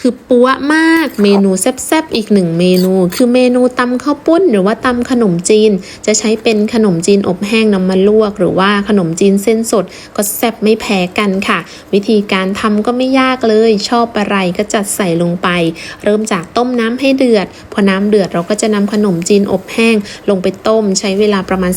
คือปัวมากเมนูแซ่บๆอีกหนึ่งเมนู คือเมนูตำข้าวปุ้น หรือว่าตำขนมจีน จะใช้เป็นขนมจีนอบแห้งน้ำมาลวก หรือว่าขนมจีนเส้นสด ก็แซ่บไม่แพ้กันค่ะ วิธีการทำก็ไม่ยากเลย ชอบอะไรก็จัดใส่ลงไป เริ่มจากต้มน้ำให้เดือด พอน้ำเดือดเราก็จะนำขนมจีนอบแห้ง ลงไปต้มใช้เวลาประมาณ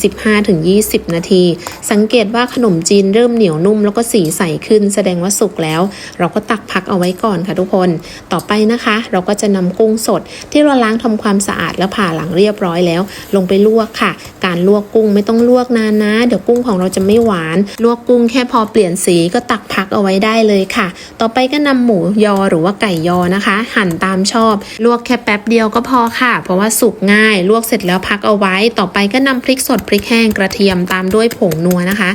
15-20 นาที สังเกตว่าขนมจีนเริ่มเหนียวนุ่มแล้วก็สีใสขึ้น แสดงว่าสุกแล้ว เราก็ตักพักเอาไว้ก่อนค่ะทุกคนต่อไปนะคะ เราก็จะนำกุ้งสด ที่เราล้างทำความสะอาดแล้วผ่าหลังเรียบร้อยแล้ว ลงไปลวกค่ะ การลวกกุ้งไม่ต้องลวกนานนะ เดี๋ยวกุ้งของเราจะไม่หวาน ลวกกุ้งแค่พอเปลี่ยนสีก็ตักพักเอาไว้ได้เลยค่ะ ต่อไปก็นำหมูยอหรือว่าไก่ยอนะคะ หั่นตามชอบ ลวกแค่แป๊บเดียวก็พอค่ะ เพราะว่าสุกง่าย ลวกเสร็จแล้วพักเอาไว้ ต่อไปก็นำพริกสดพริกแห้งกระเทียมตามด้วยผงนัวนะคะ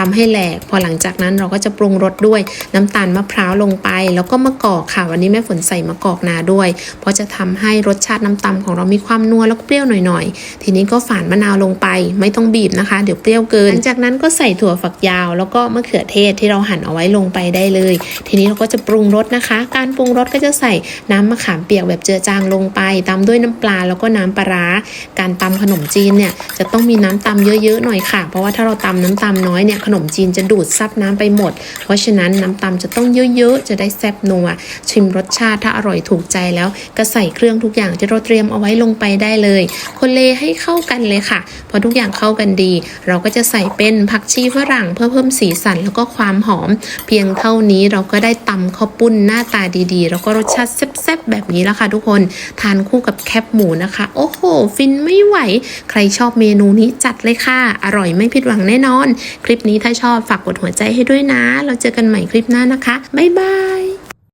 ตำให้แหลก พอหลังจากนั้นเราก็จะปรุงรสด้วยน้ำตาลมะพร้าวลงไป แล้วก็มะกอกค่ะ วันนี้แม่ฝนใส่มะกอกนาด้วย เพราะจะทำให้รสชาติน้ำตำของเรามีความนัวแล้วก็เปรี้ยวหน่อยๆ ทีนี้ก็ฝานมะนาวลงไป ไม่ต้องบีบนะคะ เดี๋ยวเปรี้ยวเกิน หลังจากนั้นก็ใส่ถั่วฝักยาว แล้วก็มะเขือเทศที่เราหั่นเอาไว้ลงไปได้เลย ทีนี้เราก็จะปรุงรสนะคะ การปรุงรสก็จะใส่น้ำมะขามเปียกแบบเจือจางลงไป ตามด้วยน้ำปลาแล้วก็น้ำปลาร้า การตำขนมจีนเนี่ยจะต้องมีน้ำตำเยอะๆหน่อยค่ะ เพราะว่าถ้าเราตำน้ำตำน้อยเนี่ยขนมจีนจะดูดซับน้ำไปหมด เพราะฉะนั้นน้ำตำจะต้องเยอะๆ จะได้แซ่บนัว ชิมรสชาติถ้าอร่อยถูกใจแล้ว ก็ใส่เครื่องทุกอย่างที่เราเตรียมเอาไว้ลงไปได้เลย คนเลให้เข้ากันเลยค่ะ พอทุกอย่างเข้ากันดี เราก็จะใส่เป็นผักชีฝรั่งเพื่อเพิ่มสีสันแล้วก็ความหอม เพียงเท่านี้เราก็ได้ตำข้าวปุ้นหน้าตาดีๆ แล้วก็รสชาติแซ่บๆแบบนี้แล้วค่ะ ทุกคนทานคู่กับแคบหมูนะคะ โอ้โห ฟินไม่ไหว ใครชอบเมนูนี้จัดเลยค่ะ อร่อยไม่ผิดหวังแน่นอน คลิปนี้ถ้าชอบฝากกดหัวใจให้ด้วยนะ เราเจอกันใหม่คลิปหน้านะคะ บ๊ายบาย